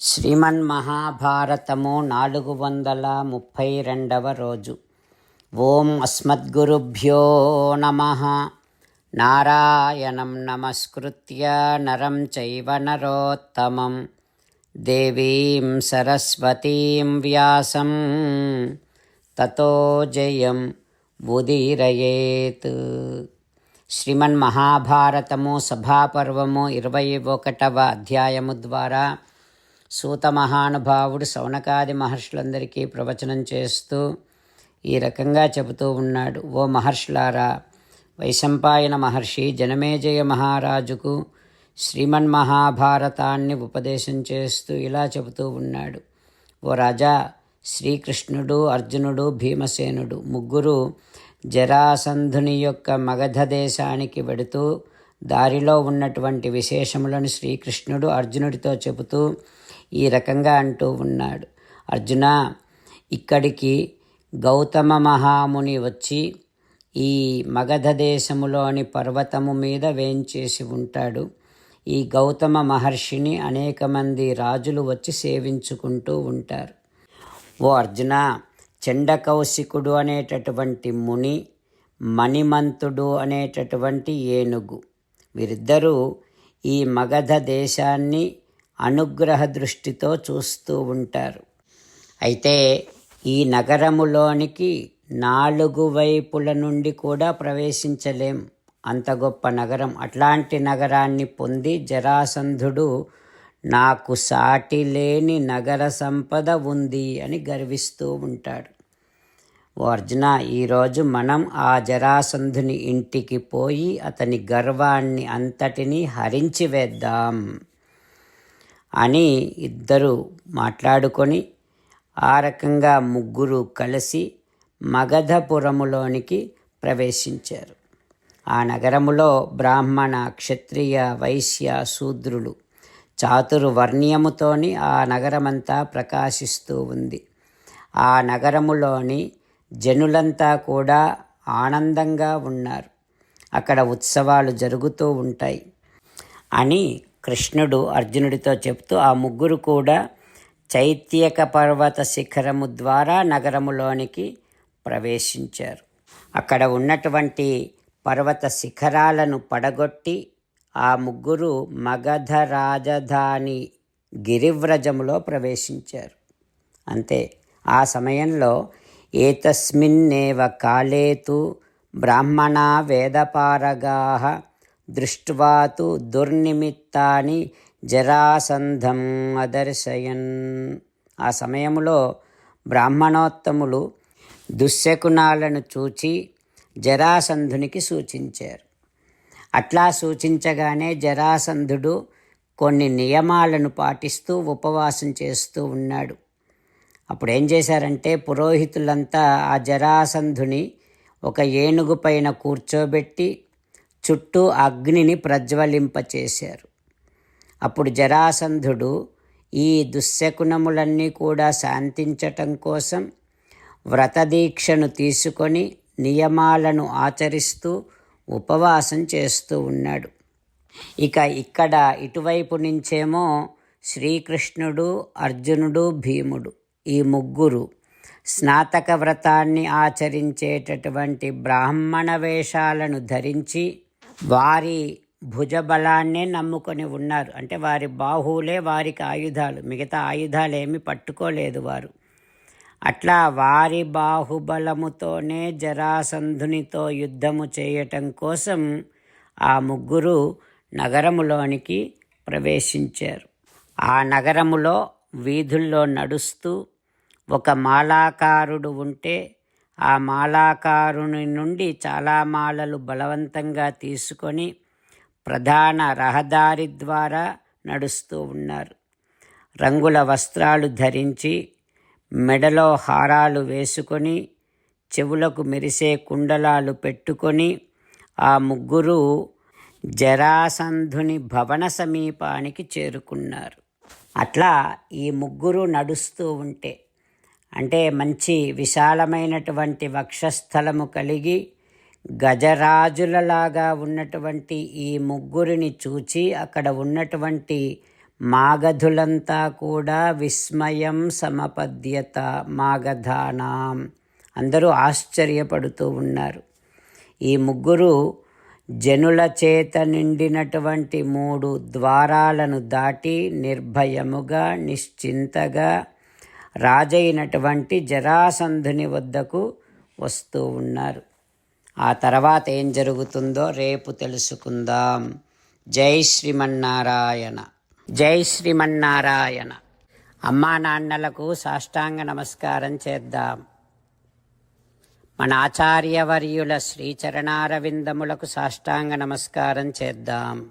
శ్రీమన్మహాభారతము నాలుగు వందల ముప్పై రెండవ రోజు. ఓం అస్మద్గురుభ్యో నమ. నారాయణం నమస్కృత్య నరం చైవ నరోత్తమం. దేవీం సరస్వతీం వ్యాసం. తతో జయం ఉదీరయేత్ శ్రీమన్మహాభారతము సభాపర్వము ఇరవై ఒకటవ అధ్యాయము ద్వారా సూత మహానుభావుడు సౌనకాది మహర్షులందరికీ ప్రవచనం చేస్తూ ఈ రకంగా చెబుతూ ఉన్నాడు. ఓ మహర్షులారా వైశంపాయన మహర్షి జనమేజయ మహారాజుకు శ్రీమన్ మహాభారతాన్ని ఉపదేశం చేస్తూ ఇలా చెబుతూ ఉన్నాడు. ఓ రాజా శ్రీకృష్ణుడు అర్జునుడు భీమసేనుడు ముగ్గురు జరాసంధుని యొక్క మగధ దేశానికి వెడుతూ దారిలో ఉన్నటువంటి విశేషములను శ్రీకృష్ణుడు అర్జునుడితో చెబుతూ ఈ రకంగా అంటూ ఉన్నాడు. అర్జున ఇక్కడికి గౌతమ మహాముని వచ్చి ఈ మగధ దేశములోని పర్వతము మీద వేంచేసి ఉంటాడు. ఈ గౌతమ మహర్షిని అనేక మంది రాజులు వచ్చి సేవించుకుంటూ ఉంటారు. ఓ అర్జున చండకౌశికుడు అనేటటువంటి ముని మణిమంతుడు అనేటటువంటి ఏనుగు. వీరిద్దరూ ఈ మగధ దేశాన్ని అనుగ్రహ దృష్టితో చూస్తూ ఉంటారు. అయితే ఈ నగరములోనికి నాలుగు వైపుల నుండి కూడా ప్రవేశించలేం. అంత గొప్ప నగరం. అట్లాంటి నగరాన్ని పొంది జరాసంధుడు నాకు సాటి లేని నగర సంపద ఉంది అని గర్విస్తూ ఉంటాడు. ఓ అర్జున ఈరోజు మనం ఆ జరాసంధుని ఇంటికి పోయి అతని గర్వాన్ని అంతటినీ హరించి వేద్దాం. అని ఇద్దరు మాట్లాడుకొని ఆ రకంగా ముగ్గురు కలిసి మగధపురములోనికి ప్రవేశించారు. ఆ నగరములో బ్రాహ్మణ క్షత్రియ వైశ్య శూద్రులు చాతుర్వర్ణ్యముతోని ఆ నగరమంతా ప్రకాశిస్తూ ఉంది. ఆ నగరములోని జనులంతా కూడా ఆనందంగా ఉన్నారు. అక్కడ ఉత్సవాలు జరుగుతూ ఉంటాయి అని కృష్ణుడు అర్జునుడితో చెప్తూ ఆ ముగ్గురు కూడా చైత్యక పర్వత శిఖరము ద్వారా నగరములోనికి ప్రవేశించారు. అక్కడ ఉన్నటువంటి పర్వత శిఖరాలను పడగొట్టి ఆ ముగ్గురు మగధ రాజధాని గిరివ్రజములో ప్రవేశించారు. అంతే ఆ సమయంలో ఏతస్మిన్నేవ కాలేతు బ్రాహ్మణ వేదపారగా దృష్ట్వాతు దుర్నిమిత్తాన్ని జరాసంధం అదర్శయన్. ఆ సమయంలో బ్రాహ్మణోత్తములు దుశ్శకునాలను చూచి జరాసంధునికి సూచించారు. అట్లా సూచించగానే జరాసంధుడు కొన్ని నియమాలను పాటిస్తూ ఉపవాసం చేస్తూ ఉన్నాడు. అప్పుడు ఏం చేశారంటే పురోహితులంతా ఆ జరాసంధుని ఒక ఏనుగు పైన కూర్చోబెట్టి చుట్టూ అగ్నిని ప్రజ్వలింపచేశారు. అప్పుడు జరాసంధుడు ఈ దుశ్శకునములన్నీ కూడా శాంతించటం కోసం వ్రతదీక్షను తీసుకొని నియమాలను ఆచరిస్తూ ఉపవాసం చేస్తూ ఉన్నాడు. ఇక ఇక్కడ ఇటువైపు నుంచేమో శ్రీకృష్ణుడు అర్జునుడు భీముడు ఈ ముగ్గురు స్నాతక వ్రతాన్ని ఆచరించేటటువంటి బ్రాహ్మణ వేషాలను ధరించి వారి భుజబలాన్నే నమ్ముకొని ఉన్నారు. అంటే వారి బాహువులే వారికి ఆయుధాలు. మిగతా ఆయుధాలు ఏమి పట్టుకోలేదు వారు. అట్లా వారి బాహుబలముతోనే జరాసంధునితో యుద్ధము చేయటం కోసం ఆ ముగ్గురు నగరములోనికి ప్రవేశించారు. ఆ నగరములో వీధుల్లో నడుస్తూ ఒక మాలాకారుడు ఉంటే ఆ మాలాకారుని నుండి చాలా మాలలు బలవంతంగా తీసుకొని ప్రధాన రహదారి ద్వారా నడుస్తూ ఉన్నారు. రంగుల వస్త్రాలు ధరించి మెడలో హారాలు వేసుకొని చెవులకు మెరిసే కుండలాలు పెట్టుకొని ఆ ముగ్గురు జరాసంధుని భవన సమీపానికి చేరుకున్నారు. అట్లా ఈ ముగ్గురు నడుస్తూ ఉంటే అంటే మంచి విశాలమైనటువంటి వక్షస్థలము కలిగి గజరాజులలాగా ఉన్నటువంటి ఈ ముగ్గురిని చూచి అక్కడ ఉన్నటువంటి మాగధులంతా కూడా విస్మయం సమపద్యత మాగధానాం. అందరూ ఆశ్చర్యపడుతూ ఉన్నారు. ఈ ముగ్గురు జనుల చేత నిండినటువంటి మూడు ద్వారాలను దాటి నిర్భయముగా నిశ్చింతగా రాజైనటువంటి జరాసంధుని వద్దకు వస్తూ ఉన్నారు. ఆ తర్వాత ఏం జరుగుతుందో రేపు తెలుసుకుందాం. జై శ్రీమన్నారాయణ. జై శ్రీమన్నారాయణ. అమ్మా నాన్నలకు సాష్టాంగ నమస్కారం చేద్దాం. మన ఆచార్యవర్యుల శ్రీచరణారవిందములకు సాష్టాంగ నమస్కారం చేద్దాం.